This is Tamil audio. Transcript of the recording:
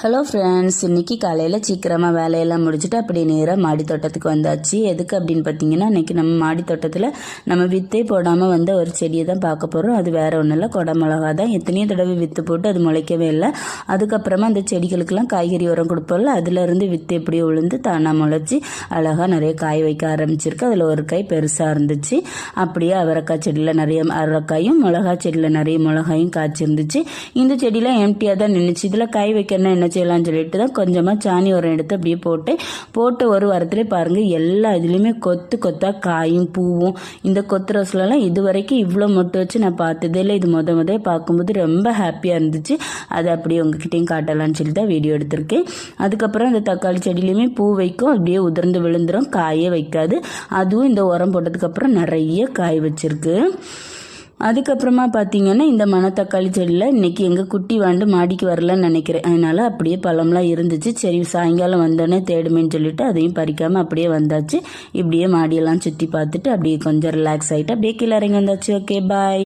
ஹலோ ஃப்ரெண்ட்ஸ் இன்றைக்கி காலையில் சீக்கிரமாக வேலையெல்லாம் முடிச்சுட்டு அப்படி நேராக மாடி தோட்டத்துக்கு வந்தாச்சு. எதுக்கு அப்படின்னு பார்த்தீங்கன்னா இன்றைக்கி நம்ம மாடி தோட்டத்தில் நம்ம வித்தே போடாமல் வந்த ஒரு செடியை தான் பார்க்க போகிறோம் அது வேறு ஒன்றும் இல்லை. கொடை மிளகா தான். எத்தனையோ தடவை வித்து போட்டு அது முளைக்கவே இல்லை. அதுக்கப்புறமா அந்த செடிகளுக்கெல்லாம் காய்கறி உரம் கொடுப்போம்ல. அதுலேருந்து வித்து எப்படியோ விழுந்து தானாக முளைச்சி அழகாக நிறைய காய் வைக்க ஆரம்பிச்சிருக்கு. அதில் ஒரு காய் பெருசாக இருந்துச்சு. அப்படியே அவரைக்காய் செடியில் நிறைய அவரக்காயும் மிளகா செடியில் நிறைய மிளகாயும் காய்ச்சிருந்துச்சு. இந்த செடியெலாம் எம்டியாக தான் நின்றுச்சு இதில் காய் வைக்கணும் என்ன செய்யலாம்னு சொல்லிட்டு தான் கொஞ்சமாக சாணி உரம் எடுத்து அப்படியே போட்டு போட்டு ஒரு வாரத்திலே பாருங்கள் எல்லா இதுலேயுமே கொத்து கொத்தாக காயும் பூவும் இந்த கொத்து ரோஸ்லலாம் இது வரைக்கும் இவ்வளோ மொட்டு வச்சு நான் பார்த்ததே இல்லை. இது முத முத பார்க்கும்போது ரொம்ப ஹாப்பியாக இருந்துச்சு. அதை அப்படியே உங்ககிட்டையும் காட்டலாம்னு சொல்லி தான் வீடியோ எடுத்திருக்கேன். அதுக்கப்புறம் அந்த தக்காளி செடியிலையுமே பூ வைக்கும். அப்படியே உதிர்ந்து விழுந்துரும் காயே வைக்காது. அதுவும் இந்த உரம் போட்டதுக்கப்புறம் நிறைய காய் வச்சிருக்கு. அதுக்கப்புறமா பார்த்தீங்கன்னா இந்த மணத்தக்காளி செடியில் இன்றைக்கி எங்கள் குட்டி வாண்டு மாடிக்கு வரலன்னு நினைக்கிறேன். அதனால் அப்படியே பழம்லாம் இருந்துச்சு. சரி சாயங்காலம் வந்தோடனே தேடுமேன்னு சொல்லிட்டு அதையும் பறிக்காமல் அப்படியே வந்தாச்சு. இப்படியே மாடியெல்லாம் சுற்றி பார்த்துட்டு அப்படியே கொஞ்சம் ரிலாக்ஸ் ஆகிட்டு அப்படியே கீழே இறங்கி வந்தாச்சு. Okay bye